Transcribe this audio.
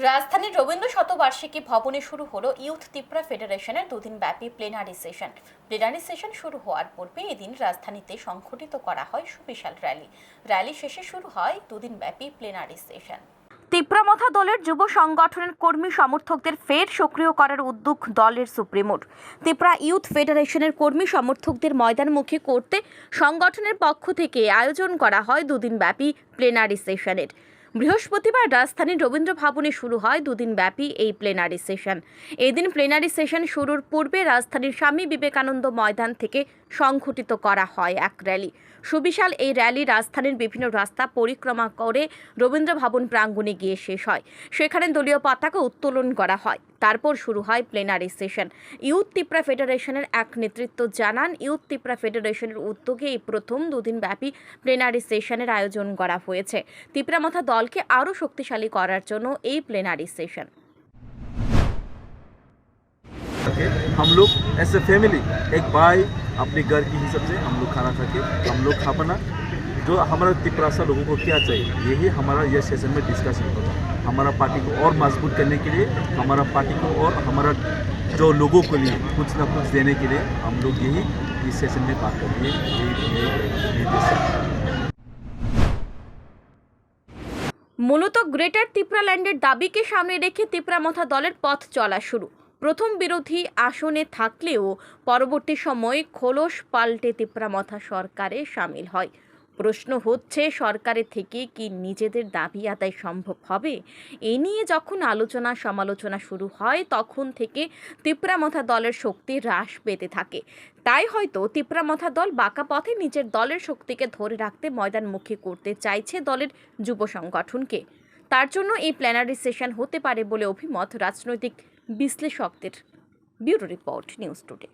রাজধানীর রবীন্দ্র শতবার্ষিকী ভবনে শুরু হলো ইউথ ত্রিপুরা ফেডারেশনের দুদিন ব্যাপী প্লেনারি সেশন প্লেনারি সেশন শুরু হওয়ার পূর্বে এদিন রাজধানীতে সংঘটিত করা হয় সুবিশাল র্যালি র্যালি শেষে শুরু হয় দুদিন ব্যাপী প্লেনারি সেশন তিপ্রামথা দলের যুব সংগঠনের কর্মী সমর্থকদের ফের সক্রিয় করার উদ্যোগ দলের সুপ্রিমোর তিপ্রা ইউথ ফেডারেশনের কর্মী সমর্থকদের ময়দানমুখী করতে সংগঠনের পক্ষ থেকে আয়োজন করা হয় দুদিন ব্যাপী প্লেনারি সেশনের বৃহস্পতিবার রাজধানীর রবীন্দ্র ভবনে শুরু হয় দুদিন ব্যাপী এই প্লেনারি সেশন এদিন প্লেনারি সেশন শুরুর পূর্বে রাজধানীর স্বামী বিবেকানন্দ ময়দান থেকে সংঘটিত করা হয় এক র্যালি সুবিশাল এই র্যালি রাজধানীর বিভিন্ন রাস্তা পরিক্রমা করে রবীন্দ্র ভবন প্রাঙ্গণে গিয়ে শেষ হয়। সেখানে দলীয় পতাকা উত্তোলন করা হয়। তারপর শুরু হয় প্লেনারি সেশন ইউথ তিপ্রা ফেডারেশনের এক নেতৃত্ব জানান, ইউথ তিপ্রা ফেডারেশনের উদ্যোগে এই প্রথম দুদিন ব্যাপী প্লেনারি সেশনের আয়োজন করা হয়েছে। তিপ্রামথা দলকে আরও শক্তিশালী করার জন্য এই প্লেনারি সেশন के हम लोग एज ए फैमिली एक भाई अपने घर की हिसाब से हम लोग खाना खा के हम लोग खा बना जो हमारा तिपरासा लोगों को क्या चाहिए यही हमारा ये सेशन में डिस्कशन होगा हमारा पार्टी को और मजबूत करने के लिए हमारा पार्टी को और हमारा जो लोगों के लिए कुछ ना कुछ देने के लिए हम लोग यही इस सेशन में बात करेंगे यही यही निर्देश है মূলত গ্রেটার তিপ্রাল্যান্ডের দাবিকে সামনে রেখে তিপ্রামথা দলের পথ চলা শুরু প্রথম বিরোধী আসনে থাকলেও পরবর্তী সময়ে খোলস পাল্টে তিপ্রামথা সরকারে সামিল হয়। প্রশ্ন হচ্ছে, সরকারের থেকে কি নিজেদের দাবি আদায় সম্ভব হবে? এ নিয়ে যখন আলোচনা সমালোচনা শুরু হয়, তখন থেকে তিপ্রামথা দলের শক্তি হ্রাস পেতে থাকে। তাই হয়তো তিপ্রামথা দল বাঁকা পথে নিজের দলের শক্তিকে ধরে রাখতে ময়দানমুখী করতে চাইছে দলের যুব সংগঠনকে। তার জন্য এই প্ল্যানারি সেশন হতে পারে বলে অভিমত রাজনৈতিক বিশ্লেষকদের ব্যুরো রিপোর্ট নিউজ টুডে।